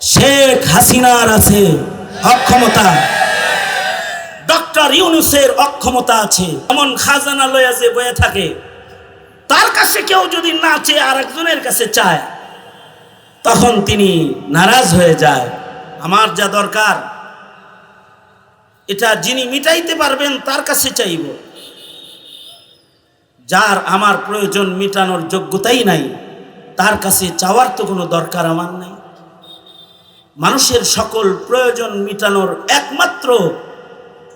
শেখ হাসিনার আছে অক্ষমতা। ডক্টর ইউনুসের অক্ষমতা আছে। এমন খাজানা লয়া যে বয়ে থাকে, তার কাছে কেউ যদি না চেয়ে আর একজনের কাছে চায়, তখন তিনি নারাজ হয়ে যায়। আমার যা দরকার, এটা যিনি মিটাইতে পারবেন, তার কাছে চাইব। যার আমার প্রয়োজন মিটানোর যোগ্যতাই নাই, তার কাছে চাওয়ার তো কোনো দরকার আমার নাই। মানুষের সকল প্রয়োজন মিটানোর একমাত্র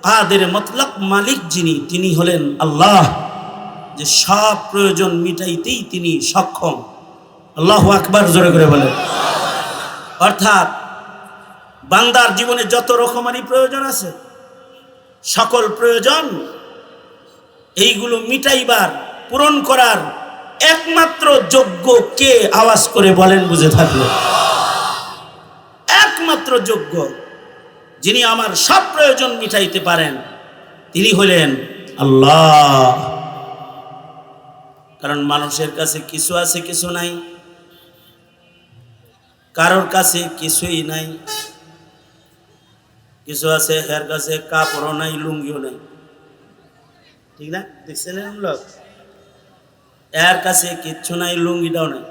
কাদের মতলব মালিক যিনি, তিনি হলেন আল্লাহ। যে সব প্রয়োজন মিটাইতেই তিনি সক্ষম। আল্লাহ আকবার জোরে করে বলেন অর্থাৎ বান্দার জীবনে যত রকমারি প্রয়োজন আছে, সকল প্রয়োজন এইগুলো মিটাইবার, পূরণ করার একমাত্র যোগ্য কে আওয়াজ করে বলেন বুঝে থাকল। একমাত্র যোগ্য, যিনি আমার সব প্রয়োজন মিটাইতে পারেন, তিনি হলেন আল্লাহ। কারণ মানুষের কাছে কিছু আছে, কিছু নাই। কারোর কাছে কিছুই নাই। কিছু আছে এর কাছে কাপড়ও নাই, লুঙ্গিও নাই। ঠিক না? দেখছেন লোক? এর কাছে কিচ্ছু নাই, লুঙ্গিটাও নাই।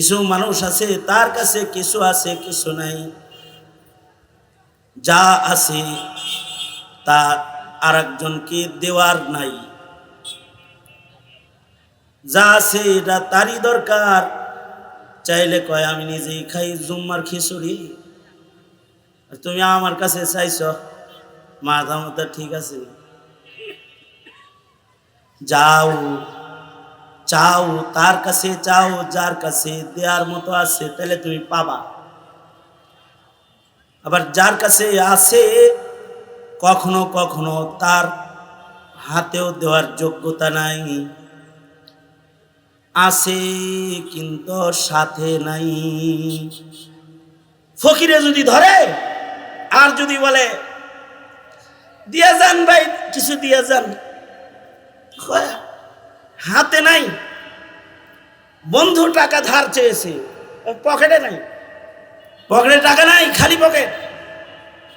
কিছু মানুষ আছে, তার কাছে কিছু আছে, কিছু নাই। যা আছে, তা আর একজনকে দেওয়ার নাই। যা আছে, এটা তারই দরকার। চাইলে কয়, আমি নিজেই খাই জুম্মার খিচুড়ি। তুমি আমার কাছে চাইছ, মাথা মতো ঠিক আছে। যাও। চাও তার কাছে চাও যার কাছে দেওয়ার মতো আছে, তাহলে তুমি পাবা। আবার যার কাছে আছে, কখনো কখনো তার হাতেও দেওয়ার যোগ্যতা নাই। আছে কিন্তু সাথে নাই। ফকিরে যদি ধরে, আর যদি বলে, দিয়া যান ভাই, কিছু দিয়া যান। হাতে নাই। বন্ধু টাকা ধার চেয়েছে। পকেটে নাই। পকেটে টাকা নাই, খালি পকেট।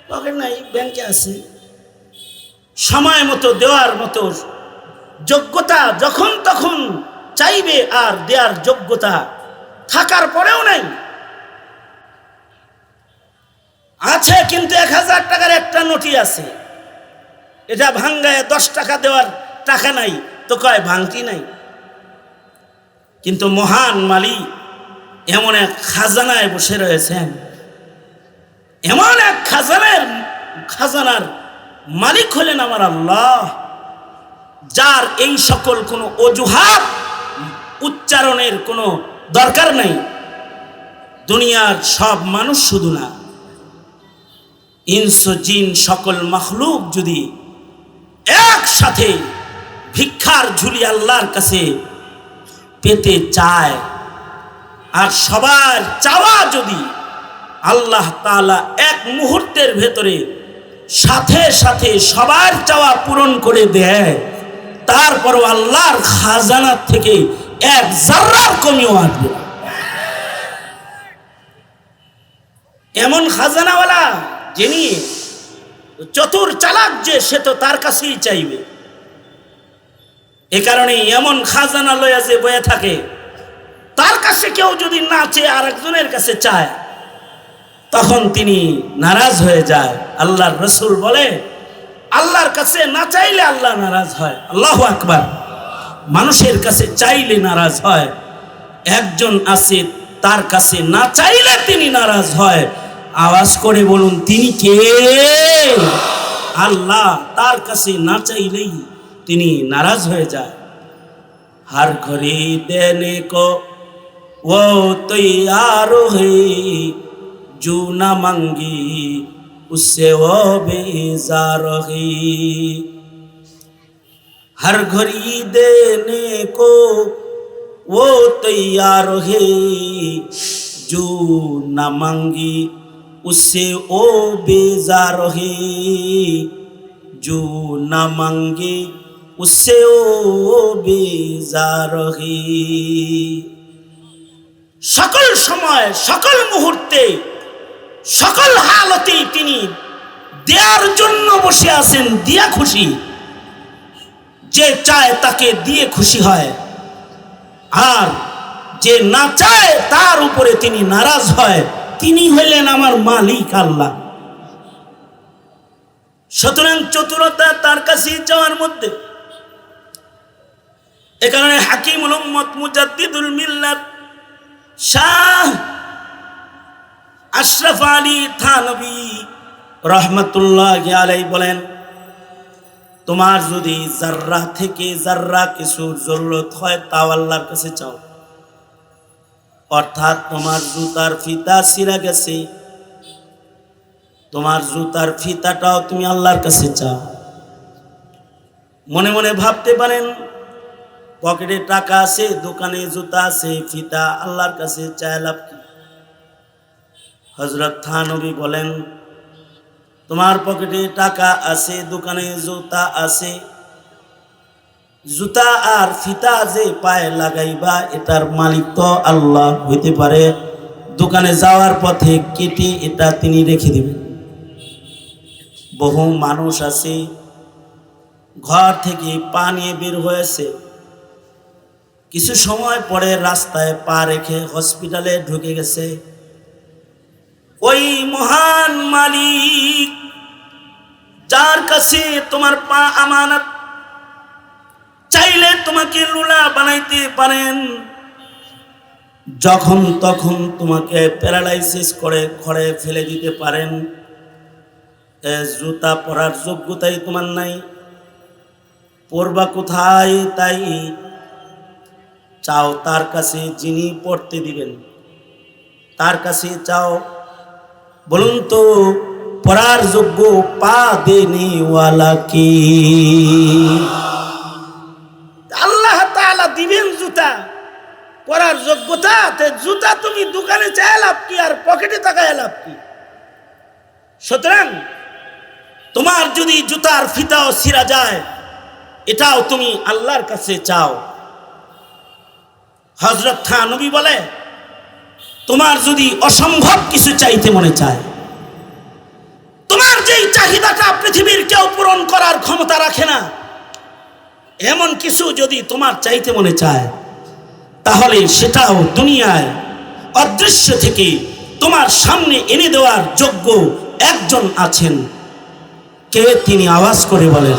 পকেট নাই, ব্যাংকে আছে। সময় মতো, দেওয়ার মতো যোগ্যতা যখন তখন চাইবে আর দেওয়ার যোগ্যতা থাকার পরেও নাই। আছে কিন্তু এক হাজার টাকার একটা নোটি আছে। এটা ভাঙ্গায় দশ টাকা দেওয়ার টাকা নাই। তো কয়, ভাঙতি নাই। কিন্তু মহান মালিক এমন এক খাজানায় বসে রয়েছেন। এমন এক খাজানের, খাজানার মালিক হলেন আমার আল্লাহ, যার এই সকল কোনো অজুহাত, উচ্চারণের কোনো দরকার নেই। দুনিয়ার সব মানুষ শুধু না, ইনস জিন সকল মখলুক যদি একসাথে ভিক্ষার ঝুলি আল্লাহর কাছে পেতে চায়। আর সবার চাওয়া যদি আল্লাহ তাআলা এক মুহূর্তের ভেতরে সাথে সাথে সবার চাওয়া পূরণ করে দেয়, তারপরও আল্লাহর খাজানার থেকে এক জার্রার কমিও আসবে এমন খাজানাওয়ালা যিনি চতুর চালাক যে, সে তো তার কাছেই চাইবে। এ কারণে এমন খাজানা লয়া যে বয়ে থাকে, তার কাছে কেউ যদি না চেয়ে আর একজনের কাছে চায়, তখন তিনি নারাজ হয়ে যায়। আল্লাহর রসুল বলে, আল্লাহর কাছে না চাইলে আল্লাহ নারাজ হয়। আল্লাহ আকবার। মানুষের কাছে চাইলে নারাজ হয়। একজন আছে, তার কাছে না চাইলে তিনি নারাজ হয়। আওয়াজ করে বলুন, তিনি কে? আল্লাহ তার কাছে না চাইলেই তিনি নারাজ হয়ে যায় हर घड़ी देने को वो तैयार है जो न मंगी उससे वो बेजार है हर घड़ी देने को वो तैयार है जो न मंगी उससे वो बेजार है जो न मंगे उससे वो बेजार है সকল সময় সকল মুহূর্তে সকল হালতেই তিনি দেয়ার জন্য বসে আছেন দিয়া খুশি যে চায় তাকে দিয়ে খুশি হয় আর যে না চায় তার উপরে তিনি নারাজ হয় তিনি হইলেন আমার মালিক আল্লাহ সুতরাং চতুরতা তার কাছে যাওয়ার মধ্যে এ কারণে হাকিমুল উম্মত মুজাদ্দিদুল মিল্লাত শাহ আশরাফ আলী থানবী রহমতুল্লাহ আলাই বলেন, তোমার যদি জাররা থেকে জাররা কিছু জরুরত হয় তাও আল্লাহর কাছে চাও। অর্থাৎ তোমার জুতার ফিতা সিরা গেছে। তোমার জুতার ফিতাটাও তুমি আল্লাহর কাছে চাও। মনে মনে ভাবতে পারেন পকেটে টাকা আছে, দোকানে জুতা আছে, ফিতা, আল্লাহর কাছে চায় লাভ কি? হজরত থানবী বলেন, তোমার পকেটে টাকা আছে, দোকানে জুতা আছে। জুতা আর ফিতা যে পায়ে লাগাইবা, এটার মালিক তো আল্লাহ হইতে পারে। দোকানে যাওয়ার পথে কেটে এটা তিনি রেখে দিবেন। বহু মানুষ আছে, ঘর থেকে পা নিয়ে বের হয়েছে। কিছু সময় পরে রাস্তায় পা রেখে হসপিটালে ঢুকে গেছে। ওই মহান মালিক, যার কাছে তোমার পা আমানত, চাইলে তোমাকে লুলা বানাইতে পারেন। যখন তখন তোমাকে প্যারালাইসিস করে ঘরে ফেলে দিতে পারেন। জুতা পরার যোগ্যতাই তোমার নাই। পড়বা কোথায় তাই চাও তার কাছে যিনি পড়তে দিবেন। তার কাছে চাও। বলুন তো, পড়ার যোগ্য পা দেনেওয়ালা কি? আল্লাহ দিবেন জুতা। পরার যোগ্যতা জুতা তুমি দোকানে চাই লাভ কি আর পকেটে তাকায় লাভ কি? সুতরাং তোমার যদি জুতার ফিতাও ছিঁড়া যায়, এটাও তুমি আল্লাহর কাছে চাও। হজরত খান নবী বলে, তোমার যদি অসম্ভব কিছু চাইতে মনে চায়, তোমার যেই চাহিদাটা পৃথিবীর কেউ পূরণ করার ক্ষমতা রাখে না, এমন কিছু যদি তোমার চাইতে মনে চায়, তাহলে সেটাও দুনিয়ায় অদৃশ্য থেকে তোমার সামনে এনে দেওয়ার যোগ্য একজন আছেন। কে তিনি আওয়াজ করে বলেন,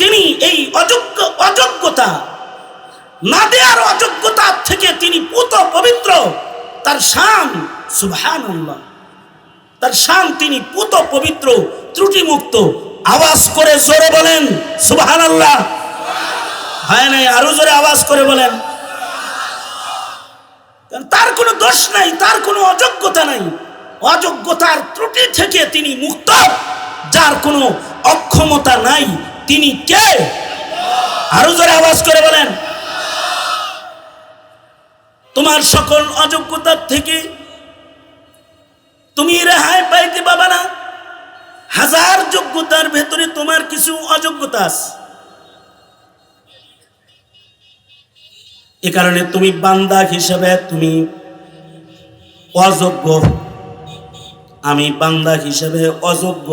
তিনি এই অযোগ্য, অযোগ্যতা না দেওয়ার অযোগ্যতা থেকে তিনি পুত পবিত্র, তার শান সুভান তার শান তিনি পুত পবিত্র, ত্রুটিমুক্ত। আওয়াজ করে জোরে বলেন সুবাহান আল্লাহ হয় নাই, আরও জোরে আওয়াজ করে বলেন। তার কোনো দোষ নাই, তার কোনো অযোগ্যতা নাই। অযোগ্যতার ত্রুটি থেকে তিনি মুক্ত, যার কোনো অক্ষমতা নাই। তিনি কে? আরও জোরে আওয়াজ করে বলেন। তোমার সকল অযোগ্যতার থেকে তুমি রেহাই পাইতে পাবা না। হাজার যোগ্যতার ভেতরে তোমার কিছু অযোগ্যতা আছে। এ কারণে তুমি বান্দা হিসেবে তুমি অযোগ্য। আমি বান্দা হিসেবে অযোগ্য।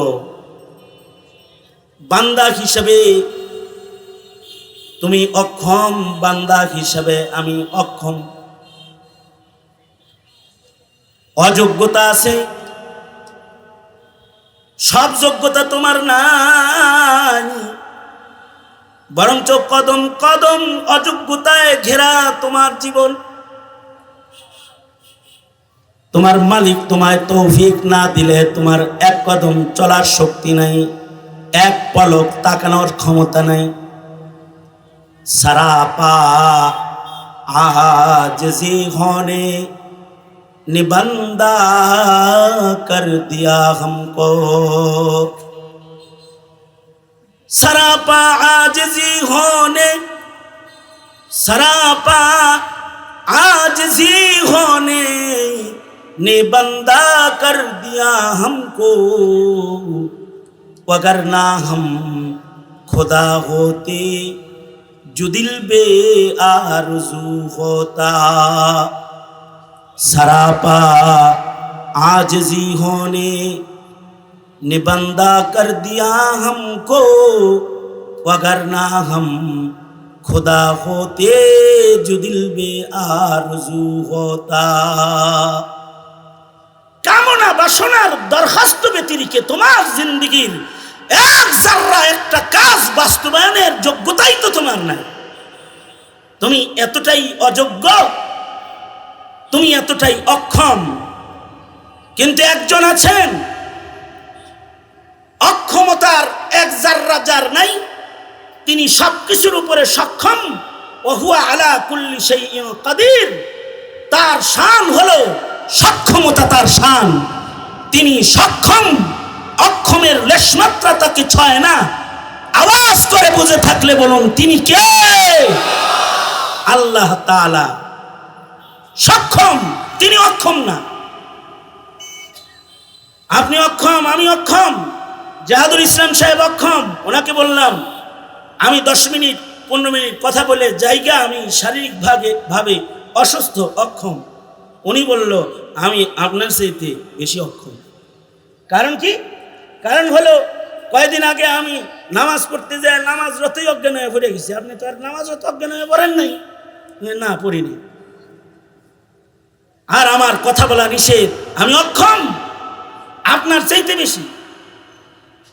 বান্দা হিসেবে তুমি অক্ষম। বান্দা হিসেবে আমি অক্ষম। অযোগ্যতা আছে। সব যোগ্যতা তোমার নাই। বরঞ্চ কদম কদম অযোগ্যতায় ঘেরা তোমার জীবন। তোমার মালিক তোমায় তৌফিক না দিলে তোমার এক কদম চলার শক্তি নাই, এক পলক তাকানোর ক্ষমতা নাই। সারাপা আহাজি হনে निबंदा कर दिया हमको। सरापा आजजी होने, सरापा आजजी होने ने बंदा कर दिया हमको। अगर ना हम खुदा होते, जो दिल बे आरज़ू होता। सरापा आजजी होने ने बंदा कर दिया हमको वगरना हम खुदा होते जो दिल में आरजू होता কামনা বাসনার দরখাস্ত ব্যতিরিকে তোমার জিন্দগির এক জাররা একটা কাজ বাস্তবায়নের যোগ্যতাই তো তোমার নাই তুমি এতটাই অযোগ্য তুমি এতটাই অক্ষম। কিন্তু একজন আছেন। অক্ষমতার এক জাররা যার নাই, তিনি সব কিছুর উপরে সক্ষম। ওহুয়া আলা কুল্লি সেই কাদির। তার শান হলো সক্ষমতা, তার শান। তিনি সক্ষম, অক্ষমের লেশমাত্রা তাকে ছয় না। আওয়াজ করে বুঝে থাকলে বলুন, তিনি কে? আল্লাহ তাআলা। সক্ষম, তিনি অক্ষম না। আপনি অক্ষম, আমি অক্ষম, জাহাদুল ইসলাম সাহেব অক্ষম, ওনাকে বললাম, আমি দশ মিনিট, পনেরো মিনিট কথা বলে জায়গা আমি শারীরিক ভাবে অসুস্থ, অক্ষম। উনি বলল, আমি আপনার চাইতে বেশি অক্ষম। কারণ কি? কারণ হলো কয়েকদিন আগে আমি নামাজ পড়তে যাই নামাজ রতই অজ্ঞান হয়ে পড়ে গেছি। আপনি তো আর নামাজ রত অজ্ঞান হয়ে পড়েন নাই। না, পড়িনি। আর আমার কথা বলা নিষেধ। আমি অক্ষম। আপনার চাইতে বেশি।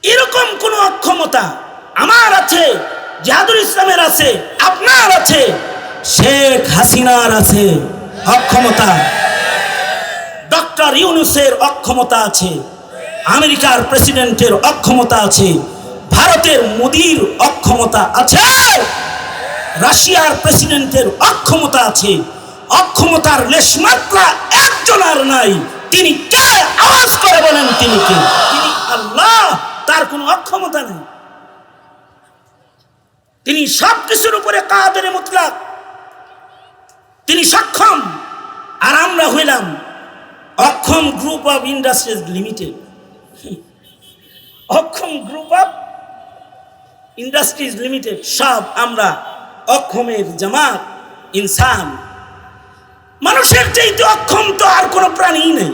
এরকম কোনো অক্ষমতা আমার আছে, জাহাদুল ইসলামের আছে, আপনার আছে, শেখ হাসিনার আছে। অক্ষমতা। ডক্টর ইউনুসের অক্ষমতা আছে, আমেরিকার প্রেসিডেন্টের অক্ষমতা আছে, ভারতের মোদির অক্ষমতা আছে, রাশিয়ার প্রেসিডেন্টের অক্ষমতা আছে। অক্ষমতার লেশমাত্রা একজন আর নাই। তিনি কে? আওয়াজ করে বলেন তিনি কে? তিনি আল্লাহ, তার কোনো অক্ষমতা নেই। তিনি সব কিছুর উপরে কাদের মুতলাক? তিনি সক্ষম, আর আমরা হইলাম Aksham group of industries limited. Aksham group of industries limited, সব আমরা অক্ষমের জামাত, ইনসান। মানুষের চাইতে অক্ষম তো আর কোনো প্রাণী নেই।